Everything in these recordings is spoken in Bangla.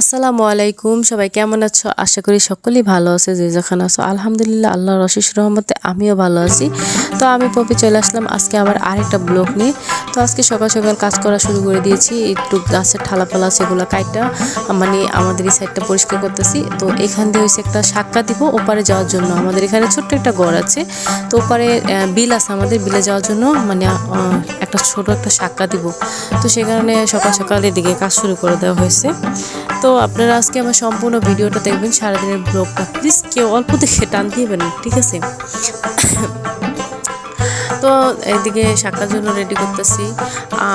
আসসালামু আলাইকুম, সবাই কেমন আছো? আশা করি সকলেই ভালো আছে, যে যেখানে আছো। আলহামদুলিল্লাহ আল্লাহ অশেষ রহমতে আমিও ভালো আছি। তো আমি পপি চলে আসলাম আজকে আবার আরেকটা ব্লগ নিয়ে। তো আজকে সকাল সকাল কাজ করা শুরু করে দিয়েছি। একটু গাছের ঠালা পালা সেগুলো কাইটা মানে আমাদের এই সাইডটা পরিষ্কার করতেছি। তো এখান দিয়ে হয়েছে একটা সাক্ষা দিব ওপারে যাওয়ার জন্য। আমাদের এখানে ছোট্ট একটা গড় আছে। তো ওপারে বিল আছে আমাদের বিলে যাওয়ার জন্য। মানে একটা ছোট একটা সাক্ষা দিব। তো সে কারণে সকাল সকাল এদিকে কাজ শুরু করে দেওয়া হয়েছে। তো আপনারা আজকে আমার সম্পূর্ণ ভিডিওটা দেখবেন, সারাদিনের ব্লগটা। প্লিজ কেউ অল্প দেখে টান দিবেন ঠিক আছে? তো এদিকে শাকার জন্য রেডি করতেছি।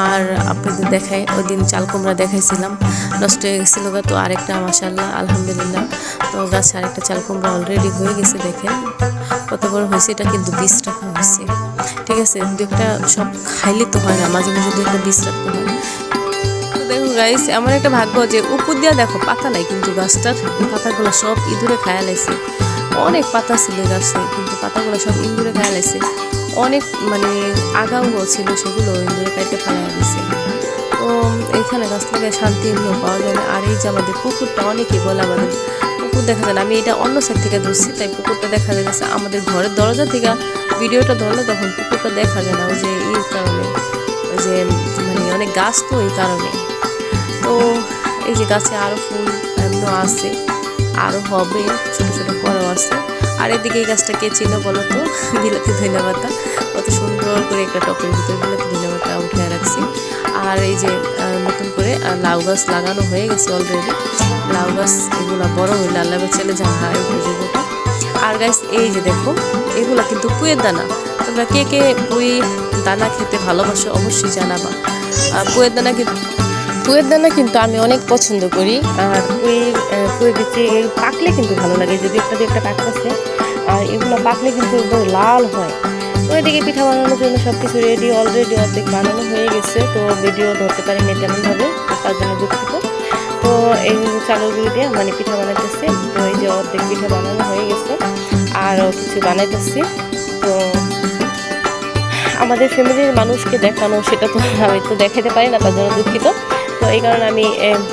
আর আপনাদের দেখাই, ওই দিন চাল কুমড়া দেখাইছিলাম। নষ্ট হয়ে গেছিল তো আরেকটা মাসাল্লাহ আলহামদুলিল্লাহ। তো গাছে আরেকটা চাল কুমড়া অলরেডি হয়ে গেছে দেখে কত বড় হয়েছে, এটা কিন্তু বিশ টাকা হয়েছে। ঠিক আছে? দু একটা সব খাইলে তো হয় না, মাঝে মাঝে দু একটা বিষ রাখতে হয়। দেখো গাইস এমন একটা ভাগ্য যে উপর দিয়া দেখো, পাতা নাই কিন্তু গাছটার। পাতাগুলো সব ইঁদুরে খায়া লাইছে। অনেক পাতা ছিল গাছে, কিন্তু পাতাগুলো সব ইঁদুরে খায়া লাইছে। অনেক মানে আগাও ছিল, সেগুলো ইঁদুরে কাইতে ফেলা দিছে। তো এইখানে গাছ থেকে শান্তি পাওয়া যায় না। আর এই যে আমাদের পুকুরটা, অনেকেই বলে পুকুর দেখা যায় না। আমি এটা অন্য সাইড থেকে ধরছি, তাই পুকুরটা দেখা যাচ্ছে। আমাদের ঘরের দরজা থেকে ভিডিওটা ধরলে তখন পুকুরটা দেখা যায় না। ওই যে এই কারণে যে মানে অনেক গাছ তো এই কারণে। এই যে গাছে আরও ফুল এমনও আছে আরও হবে, ছোটো ছোটো ফলও আছে। আর এদিকে এই গাছটা কে ছিল বলো তো? বিলাতি ধন্যবাদটা কত সুন্দর করে একটা টপের ভিতরে বিলাতি ধন্যবাদটা উঠে রাখছি। আর এই যে নতুন করে লাউ গাছ লাগানো হয়ে গেছে অলরেডি লাউ গাছ এগুলো বড় হইলে আল্লাহ ছেলে যাবে আর গাছ এই যে দেখো, এগুলো কিন্তু পুয়ের দানা। তোমরা কে কে পুই দানা খেতে ভালোবাসো অবশ্যই জানাবা। পুয়ের দানা কিন্তু পুয়ের দানা কিন্তু আমি অনেক পছন্দ করি। আর আহ, পুয়ের বিচি পাকলে কিন্তু ভালো লাগে যদি একটা একটা পাকতেছে আর এগুলো পাকলে কিন্তু একদম লাল হয়। তো এদিকে পিঠা বানানোর জন্য সব কিছু রেডি অলরেডি অর্ধেক বানানো হয়ে গেছে। তো ভিডিও ধরতে পারিনি তেমনভাবে তার জন্য দুঃখিত। তো এই চালগুলো দিয়ে মানে পিঠা বানাইতেছি। তো এই যে অর্ধেক পিঠা বানানো হয়ে গেছে আরও কিছু বানাইতেছি। তো আমাদের ফ্যামিলির মানুষকে দেখানো সেটা তো আমি তো দেখাতে পারি না তার জন্য দুঃখিত। তো এই কারণে আমি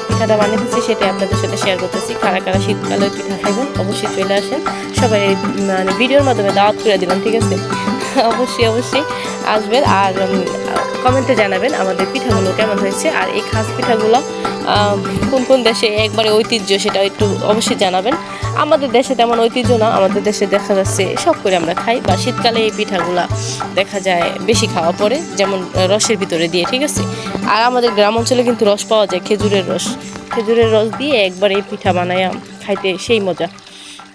পিঠাটা বানিয়েছি সেটা আপনাদের সাথে শেয়ার করতেছি। কারা কারা শীতকালে পিঠা খাইবেন অবশ্যই চলে আসেন। সবাই মানে ভিডিওর মাধ্যমে দাওয়াত করে দিলাম ঠিক আছে? অবশ্যই অবশ্যই আসবেন আর কমেন্টে জানাবেন আমাদের পিঠাগুলো কেমন হয়েছে আর এই খাস পিঠাগুলো কোন কোন দেশে একবারে ঐতিহ্য সেটা একটু অবশ্যই জানাবেন। আমাদের দেশে তেমন ঐতিহ্য না, আমাদের দেশে দেখা যাচ্ছে সব করে আমরা খাই, বা শীতকালে এই পিঠাগুলা দেখা যায় বেশি খাওয়া পড়ে যেমন রসের ভিতরে দিয়ে, ঠিক আছে? আর আমাদের গ্রাম অঞ্চলে কিন্তু রস পাওয়া যায়, খেজুরের রস। খেজুরের রস দিয়ে একবার এই পিঠা বানায় খাইতে সেই মজা।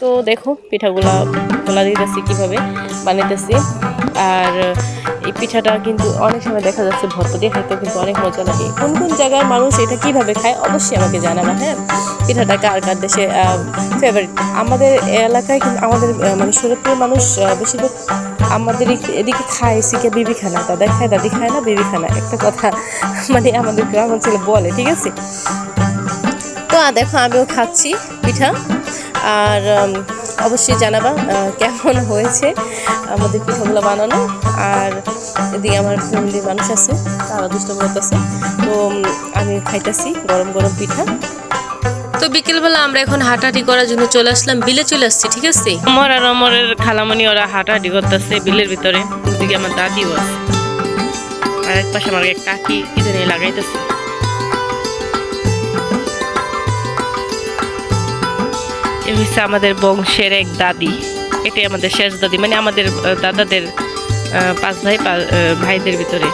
তো দেখো, পিঠাগুলা বলা দিতেছি কীভাবে বানাইতেছি। আর এই পিঠাটা কিন্তু অনেক সময় দেখা যাচ্ছে ভর্তা দিয়ে খাইতেও কিন্তু অনেক মজা লাগে। কোন কোন জায়গার মানুষ এটা কীভাবে খায় অবশ্যই আমাকে জানাবা হ্যাঁ? পিঠাটা কার কার দেশে ফেভারিট আমাদের এলাকায় কিন্তু আমাদের মানে সুরতপুরের মানুষ বেশিরভাগ আমাদের এদিকে- খায় সিকে বিবি খানা দাদা খায় দাদি খায় না বিবি খানা একটা কথা মানে আমাদের গ্রাম অঞ্চলে বলে, ঠিক আছে? তো দেখো, আমিও খাচ্ছি পিঠা। আর অবশ্যই জানাবা কেমন হয়েছে আমাদের পিঠাগুলো বানানো আর এদিকে আমার ফ্যামিলির মানুষ আছে, তারা দুষ্ট আছে। তো আমি খাইতেছি গরম গরম পিঠা। তো বিকেলবেলা আমরা এখন হাঁটাহাঁটি করার জন্য চলে আসলাম, বিলে চলে আসছি, ঠিক আছে? আমার আর অমরের খালামণি ওরা হাঁটাহাঁটি করতেছে বিলের ভিতরে। ওদিকে আমার দাদিও আছে। আর এক পাশে আমার কাকি, কি জানি, লাগাইতেছে। হচ্ছে আমাদের বংশের এক দাদি। এটাই আমাদের শেষ দাদি মানে আমাদের দাদাদের পাঁচ ভাই ভাইদের ভিতরে।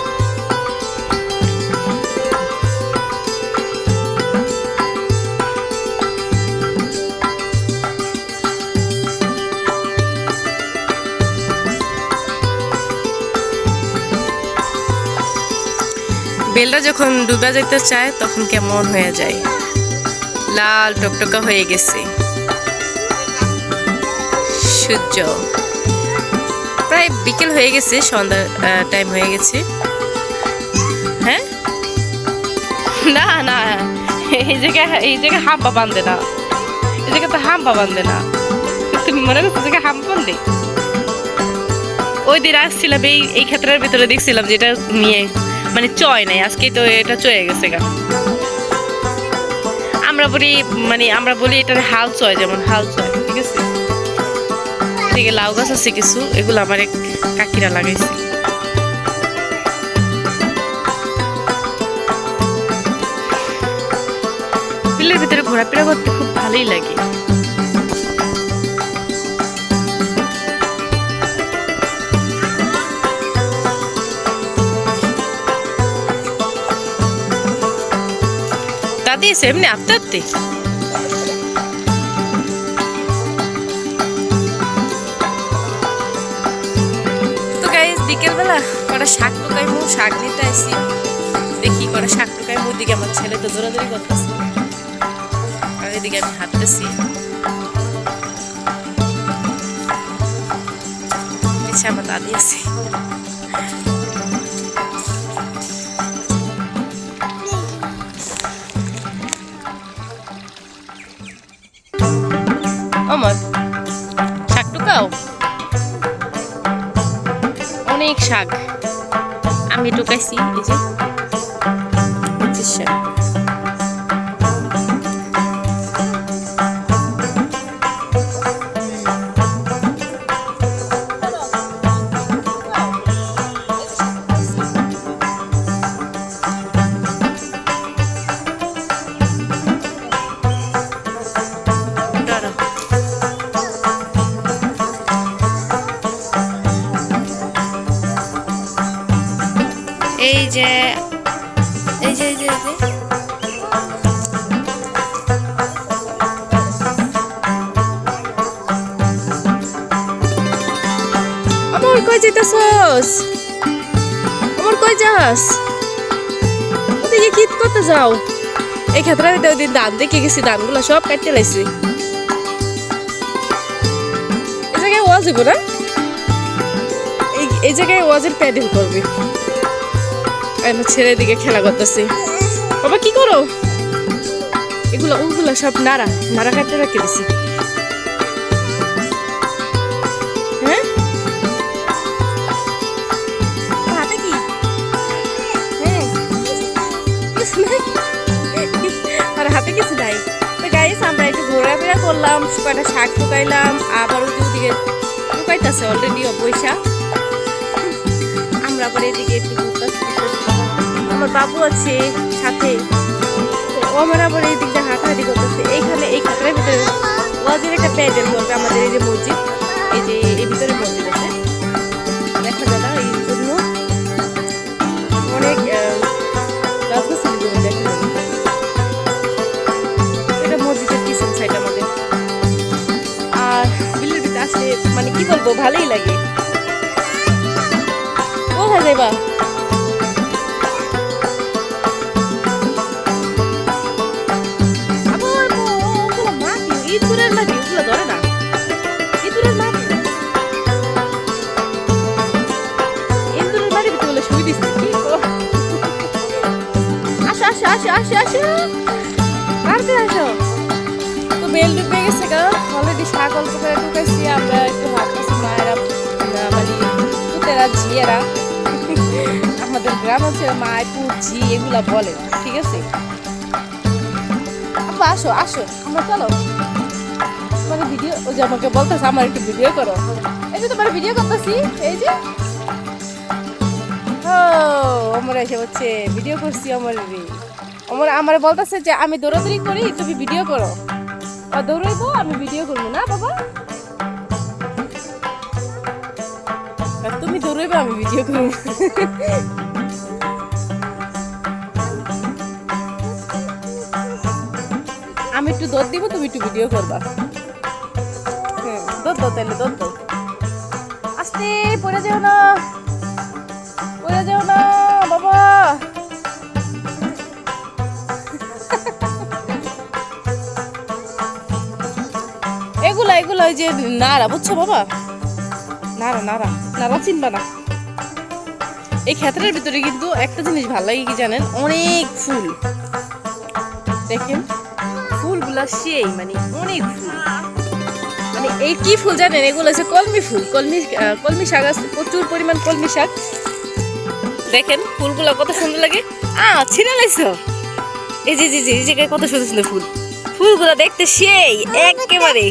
বেলটা যখন ডুবে যেতে চায়, তখন কেমন হয়ে যায়? লাল টকটকা হয়ে গেছে। সূর্য। প্রায় বিকেল হয়ে গেছে, সন্ধ্যা টাইম হয়ে গেছে। হ্যাঁ? না না, এই জায়গায় এই জায়গায় হাম্পা বান্ধে না। এই জায়গায় তো হাম্পা বান্ধে না। তুমি মনে করছ জায়গায় হাম্পা বান্ধে ওই দিন আসছিলাম, এই এই ক্ষেত্রের ভিতরে দেখছিলাম যেটা নিয়ে মানে চয় নাই আজকে তো এটা চয়ে গেছে গা। আমরা বলি মানে আমরা বলি এটা হাল চয়, যেমন হাল চয়, ঠিক আছে? এদিকে লাউ গাছ আছে কিছু, এগুলো আমার এক কাকিরা লাগাইছে। বিলের ভিতরে ঘোরাফেরা করতে খুব ভালোই লাগে। দাদি এমনি আস্তে? কটা শাক টুকাই মু, শাক নিতে আসি দেখি কটা শাক টুকাই মু দিকে আমার ছেলে তো দৌড়াদৌড়ি করতেছে। আর এদিকে আমি হাঁটতেছি। আমার দাদি আছে। আমার শাক টুকাও? অনেক শাক। আমি টুকাইছি এই যে এই যে এই যে, এই কই যেতেছস আমার কই যাস? ওদিকে কি করতে যাও? এই ক্ষেত্রে ওই দিন দেখে গেছি, ধানগুলো সব কাটতে লাইছি এই জায়গায় ওয়াজ হইব না? এই জায়গায় ওয়াজের প্যাডেল করবে। আমার ছেলের দিকে খেলা করতেছে। বাবা কি করো? এগুলো ওগুলো সব নাড়া নাড়া কাটতে রাখে দিছি। হ্যাঁ? হাতে কি? হ্যাঁ। আর হাতে কিছু নাই। তো গাইস আমরা একটু ঘোরাফেরা করলাম কয়টা শাক টুকাইলাম আবার ওদিকে টুকাইতেছে অলরেডি পয়সা আমরা আবার এদিকে একটু ঘুরতাছি। আমার বাবু আছে সাথে। ও আমার আবার এই দিকটা হাঁটাহাঁটি করতেছে। এইখানে এই খাতার ভিতরে ওয়াজের একটা প্যাডেল করবে আমাদের এই যে মসজিদ। এই যে এই ভিতরে মসজিদ আছে। দেখা এই জন্য। অনেক এটা মসজিদের আর মানে কি বলব, ভালোই লাগে। কোথায় যাইবা? আসো আসো আসো আসো। আসো আসো? তো বেল ডুবে গেছে গা। অলরেডি শাক অল্প করে ঢুকাইছি আমরা একটু হাঁটতেছি মায়েরা মানে পুতেরা ঝিয়েরা আমাদের গ্রাম হচ্ছে মায় পুত ঝি, এগুলা বলে, ঠিক আছে? আপা আসো আসো। আমরা চলো। তোমার ভিডিও ও যে আমাকে বলতেছে, আমার একটু ভিডিও করো। এই যে তোমার ভিডিও করতেছি, এই যে। ও আমরা এসে হচ্ছে ভিডিও করছি আমার রে আমার আমার বলতেছে যে, আমি দৌড়াদৌড়ি করি, তুমি ভিডিও করো। আর দৌড়াইবো, আমি ভিডিও করব না, বাবা? তুমি দৌড়াইবো, আমি ভিডিও করব। আমি একটু দৌড় দিব, তুমি একটু ভিডিও করবা। হুম দৌড় দৌড় তাহলে, দৌড় দৌড় আস্তে, পড়ে যেও না। পড়ে যেও না, বাবা। এগুলা এগুলা যে নাড়া, বুঝছ, বাবা? নাড়া নাড়া নাড়া চিনবা না। এই ক্ষেত্রের ভিতরে কিন্তু একটা জিনিস ভালো লাগে কি জানেন? অনেক ফুল। দেখেন, ফুলগুলা সেই মানে অনেক ফুল। মানে এই কি ফুল জানেন? এগুলো হচ্ছে কলমি ফুল। কলমি কলমি শাক আছে, প্রচুর পরিমাণ কলমি শাক। দেখেন ফুলগুলো কত সুন্দর লাগে। আ ছিঁড়ে লাইছো? এই যে যে যে, এই কত সুন্দর সুন্দর ফুল। ফুলগুলো দেখতে সেই একেবারে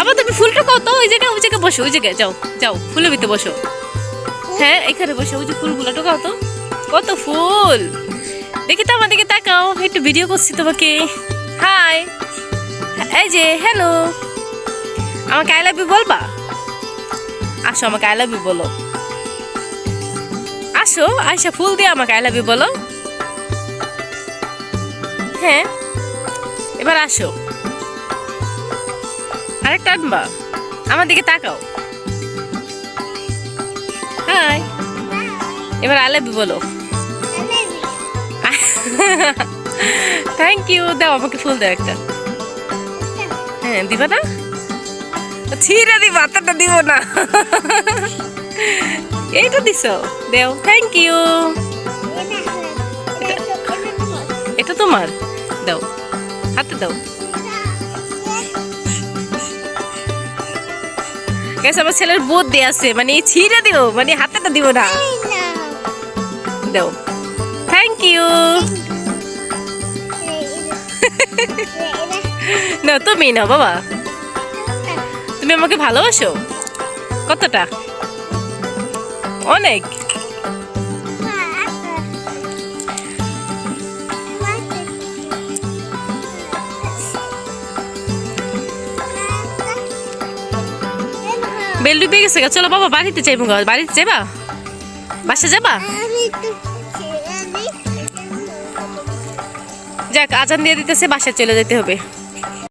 আবার তুমি ফুলটা কত ওই জায়গায় ওই জায়গায় বসো, ওই জায়গায় যাও যাও, ফুলের ভিতরে বসো। হ্যাঁ এখানে বসো, ওই যে ফুলগুলো তো। কত ফুল! দেখি তো আমার দিকে তাকাও একটু ভিডিও করছি তোমাকে। হাই এই যে হ্যালো আমাকে আই লাভ ইউ বলবা? আসো, আমাকে আই লাভ ইউ বলো। আসো আয়সা ফুল দিয়ে আমাকে আই লাভ ইউ বলো। হ্যাঁ এবার আসো। আরেকটা আনবা, আমার দিকে তাকাও। হাই এবার আই লাভ ইউ বলো। থ্যাংক ইউ দাও, আমাকে ফুল দাও একটা। হ্যাঁ দিবা না? ছিঁড়ে দিবা হাতটা দিব না। এইটা দিছ। দেও থ্যাংক ইউ এটা তোমার দাও হাতে দাও। গেছে আমার ছেলের বুদ্ধি আছে। মানে ছিঁড়ে দিও মানে হাতেটা দিব না। দাও থ্যাংক ইউ না তুমি না বাবা তুমি আমাকে ভালোবাসো। কতটা? অনেক বেল ডুবে গেছে। চলো বাবা, বাড়িতে যাইবো গা। বাড়িতে যাবা বাসা যাবা যাক, আজান দিয়ে দিতেছে, বাসায় চলে যেতে হবে